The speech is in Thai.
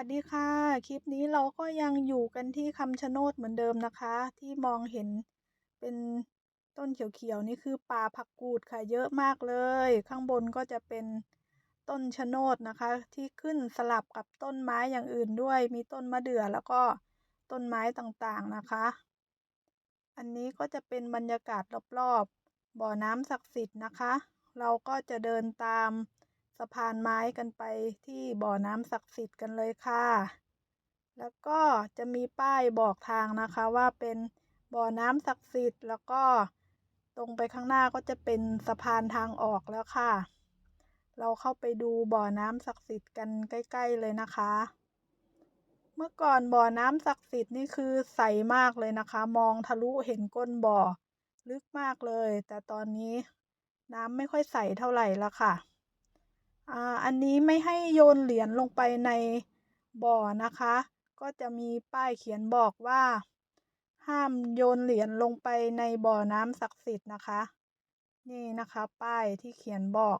วัสดีค่ะ คลิปนี้เราก็ยังอยู่กันที่คำชะโนดเหมือนเดิมนะคะ ที่มองเห็นเป็นต้นเขียวๆนี่คือป่าผักกูดค่ะเยอะมากเลย ข้างบนก็จะเป็นต้นชะโนดนะคะ ที่ขึ้นสลับกับต้นไม้อย่างอื่นด้วย มีต้นมะเดื่อแล้วก็ต้นไม้ต่างๆนะคะ อันนี้ก็จะเป็นบรรยากาศรอบๆบ่อน้ำศักดิ์สิทธิ์นะคะ เราก็จะเดินตาม สะพานไม้กันไปที่บ่อน้ำศักดิ์สิทธิ์กันเลยค่ะ แล้วก็จะมีป้ายบอกทางนะคะว่าเป็นบ่อน้ำศักดิ์สิทธิ์ แล้วก็ตรงไปข้างหน้าก็จะเป็นสะพานทางออกแล้วค่ะ เราเข้าไปดูบ่อน้ำศักดิ์สิทธิ์กันใกล้ ๆเลยนะคะ เมื่อก่อนบ่อน้ำศักดิ์สิทธิ์นี่คือใสมากเลยนะคะ มองทะลุเห็นก้นบ่อลึกมากเลย แต่ตอนนี้น้ำไม่ค่อยใสเท่าไหร่แล้วค่ะ อ่าอันนี้ไม่ให้โยนเหรียญลงไปในบ่อนะคะ ก็จะมีป้ายเขียนบอกว่า ห้ามโยนเหรียญลงไปในบ่อน้ำศักดิ์สิทธิ์นะคะ นี่นะคะ ป้ายที่เขียนบอก